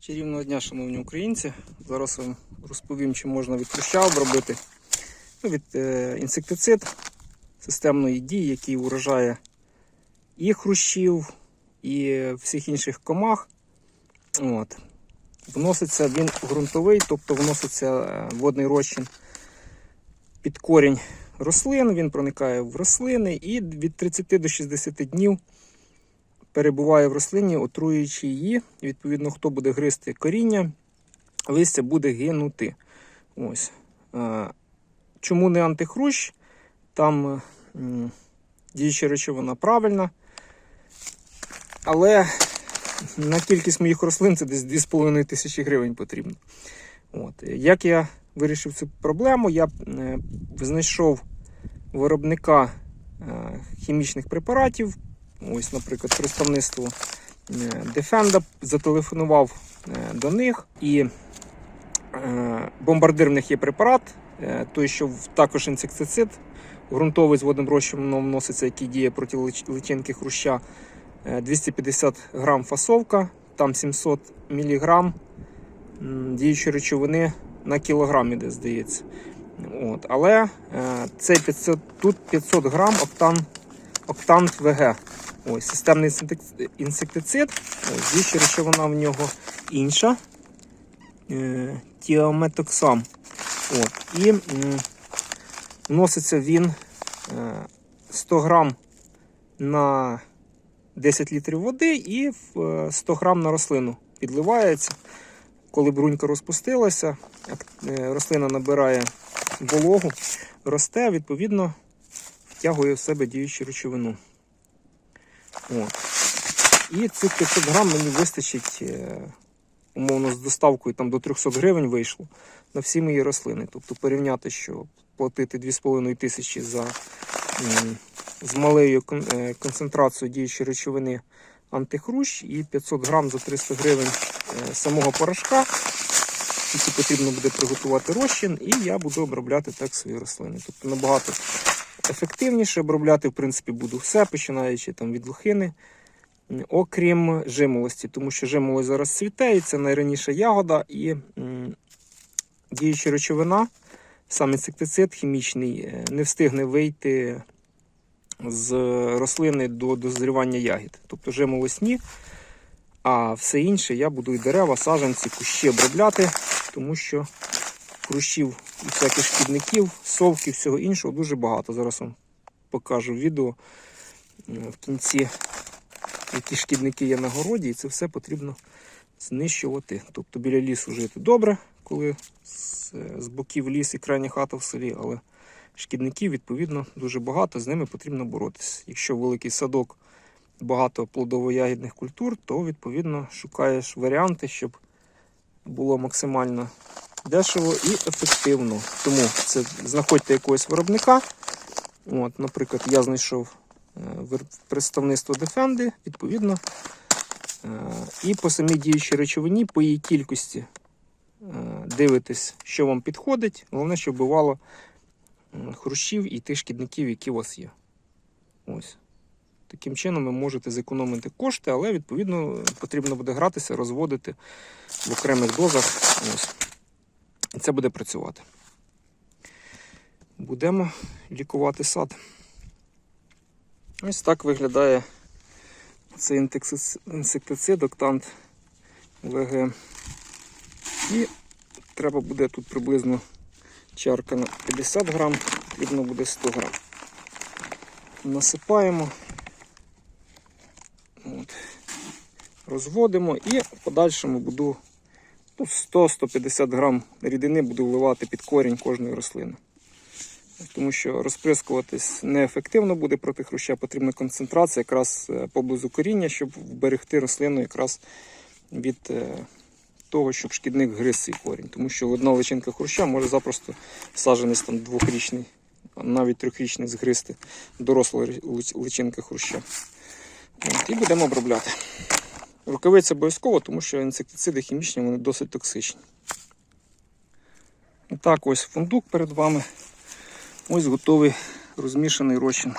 Чарівного дня, шановні українці. Зараз вам розповім, чи можна від хруща обробити. Ну, від е, інсектицид системної дії, який уражає і хрущів, і всіх інших комах. От. Вноситься він ґрунтовий, тобто вноситься е, водний розчин під корінь рослин, він проникає в рослини і від 30 до 60 днів перебуває в рослині, отруюючи її. І, відповідно, хто буде гризти коріння, листя буде гинути. Ось. Е, Чому не антихрущ? Там е, діюча речовина правильна. Але на кількість моїх рослин це десь 2,5 тисячі гривень потрібно. От. Як я вирішив цю проблему, я е, знайшов виробника хімічних препаратів. Ось, наприклад, представництво е, Defenda зателефонував е, до них і е, бомбардир в них є препарат, той, що також інсектицид, ґрунтовий з водним розчином вноситься, який діє проти личинки хруща. Е, 250 грам фасовка, там 700 міліграм діючої речовини на кілограм іде, здається. От. Але е, цей 500, тут 500 грам октан, октант ВГ. Ось, системний інсектицид. Ось, діюча речовина в нього інша. Е, тіаметоксам. От. І вноситься він е, 100 грам на 10 літрів води і в, е, 100 грам на рослину підливається. Коли брунька розпустилася, е, рослина набирає вологу, росте, відповідно, втягує в себе діючу речовину. От. І цих 500 грам мені вистачить, е, умовно, з доставкою там, до 300 гривень вийшло на всі мої рослини. Тобто порівняти, що платити 2,5 тисячі за з малою е, концентрацією діючої речовини антихрущ і 500 грам за 300 гривень е, самого порошка. Тільки потрібно буде приготувати розчин, і я буду обробляти так свої рослини. Тобто набагато ефективніше обробляти, в принципі, буду все, починаючи там від лохини, окрім жимолості, тому що жимолость зараз цвіте, і це найраніша ягода, і діюча речовина, сам інсектицид хімічний, е, не встигне вийти з рослини до дозрівання ягід. Тобто жимолость ні, а все інше я буду і дерева, саджанці, кущі обробляти, тому що хрущів і всяких шкідників, совків, всього іншого дуже багато. Зараз вам покажу відео е, в кінці, які шкідники є на городі, і це все потрібно знищувати. Тобто біля лісу жити добре, коли з, з боків ліс і крайня хата в селі, але шкідників, відповідно, дуже багато, з ними потрібно боротися. Якщо великий садок, багато плодово-ягідних культур, то відповідно шукаєш варіанти, щоб було максимально дешево і ефективно. Тому це знаходьте якогось виробника. От, наприклад, я знайшов е, представництво Defendi, відповідно. Е, І по самій діючій речовині, по її кількості е, дивитесь, що вам підходить. Головне, щоб бувало хрущів і тих шкідників, які у вас є. Ось. Таким чином ви можете зекономити кошти, але відповідно потрібно буде гратися, розводити в окремих дозах. Ось. І це буде працювати. Будемо лікувати сад. Ось так виглядає цей інсектицид, октант ВГ. І треба буде тут приблизно чарка на 50 грам, потрібно буде 100 грам. Насипаємо, От. розводимо і в подальшому буду ну, 100-150 грам рідини буду вливати під корінь кожної рослини. Тому що розприскуватись неефективно буде проти хруща, потрібна концентрація якраз е, поблизу коріння, щоб вберегти рослину якраз від е, того, щоб шкідник гриз цей корінь. Тому що одна личинка хруща може запросто саджанець там двохрічний, навіть трьохрічний згризти доросла личинка хруща. І будемо обробляти. Рукавиці обов'язково, тому що інсектициди хімічні вони досить токсичні. Так, ось фундук перед вами. Ось готовий розмішаний розчин.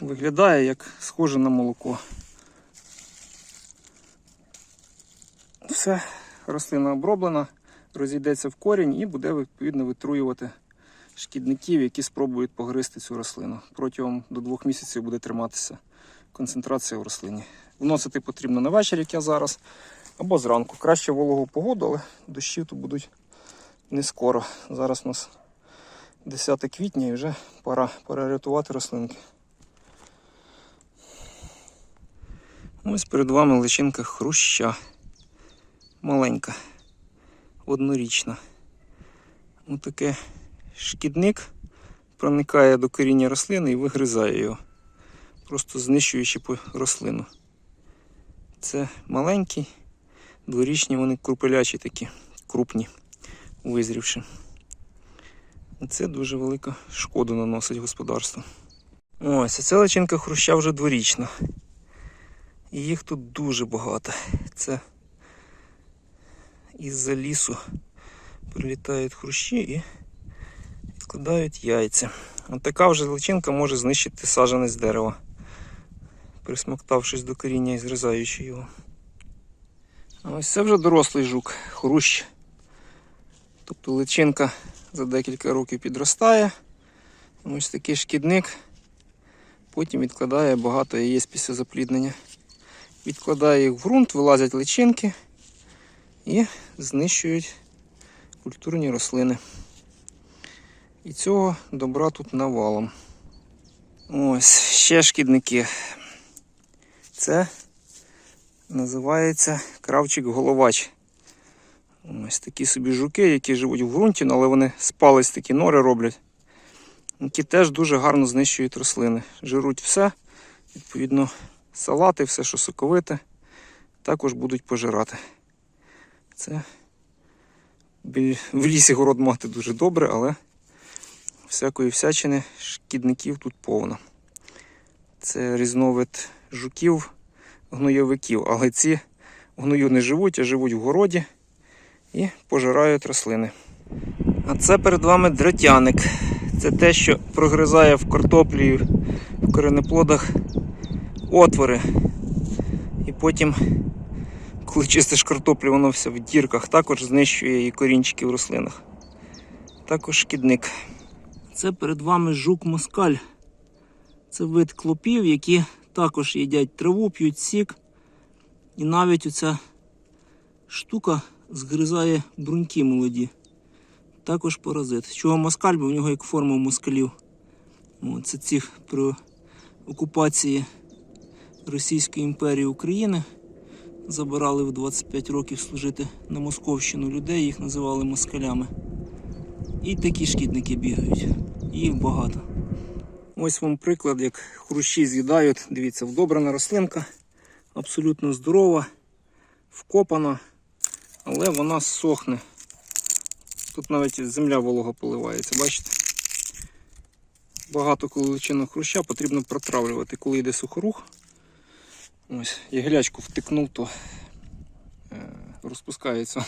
Виглядає як схоже на молоко. все, рослина оброблена, розійдеться в корінь і буде відповідно витруювати шкідників, які спробують погризти цю рослину. Протягом до двох місяців буде триматися концентрація в рослині. Вносити потрібно на вечір, як я зараз, або зранку. Краще вологу погоду, але дощі тут будуть не скоро. Зараз у нас 10 квітня і вже пора, пора рятувати рослинки. Ось перед вами личинка хруща. Маленька, однорічна. Ось таке шкідник проникає до коріння рослини і вигризає його, просто знищуючи рослину. Це маленькі, дворічні, вони крупелячі такі, крупні, визрівши. Це дуже велику шкоду наносить господарству. Ось, ця личинка хруща вже дворічна. І їх тут дуже багато. Це із-за лісу прилітають хрущі і відкладають яйця. От така вже личинка може знищити саджанець дерева, присмоктавшись до коріння і зрізаючи його. Ось це вже дорослий жук, хрущ. Тобто личинка за декілька років підростає. Ось такий шкідник. Потім відкладає багато яєць після запліднення. Відкладає їх в ґрунт, вилазять личинки і знищують культурні рослини. І цього добра тут навалом. Ось ще шкідники. Це називається кравчик-головач. Ось такі собі жуки, які живуть в ґрунті, але вони спались такі нори роблять, які теж дуже гарно знищують рослини. Жируть все, відповідно, салати, все, що соковите, також будуть пожирати. Це в лісі город мати дуже добре, але всякої всячини шкідників тут повно. Це різновид жуків, гнойовиків, але ці гною не живуть, а живуть в городі і пожирають рослини. А це перед вами дротяник. Це те, що прогризає в картоплі в коренеплодах отвори. І потім, коли чистиш картоплю, воно все в дірках, також знищує і корінчики в рослинах. Також шкідник. Це перед вами жук-москаль. Це вид клопів, які також їдять траву, п'ють сік. І навіть оця штука згризає бруньки молоді. Також паразит. Чого москаль, бо в нього як форма москалів. Це цих при окупації Російської імперії України. Забирали в 25 років служити на Московщину людей, їх називали москалями. І такі шкідники бігають. Їх багато. Ось вам приклад, як хрущі з'їдають. Дивіться, вдобрана рослинка, абсолютно здорова, вкопана, але вона сохне. Тут навіть земля волога поливається, бачите? Багато коли личинок хруща потрібно протравлювати, коли йде сухорух. Ось, я гілячку втикнув, то е, розпускається.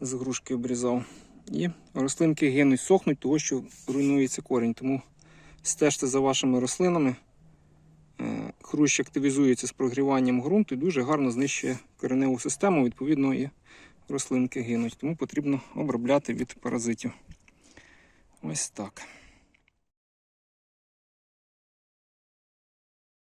З грушки обрізав. І рослинки гинуть, сохнуть, того що руйнується корінь. Тому стежте за вашими рослинами. Е, Хрущ активізується з прогріванням ґрунту і дуже гарно знищує кореневу систему, відповідно, і рослинки гинуть. Тому потрібно обробляти від паразитів. Ось так.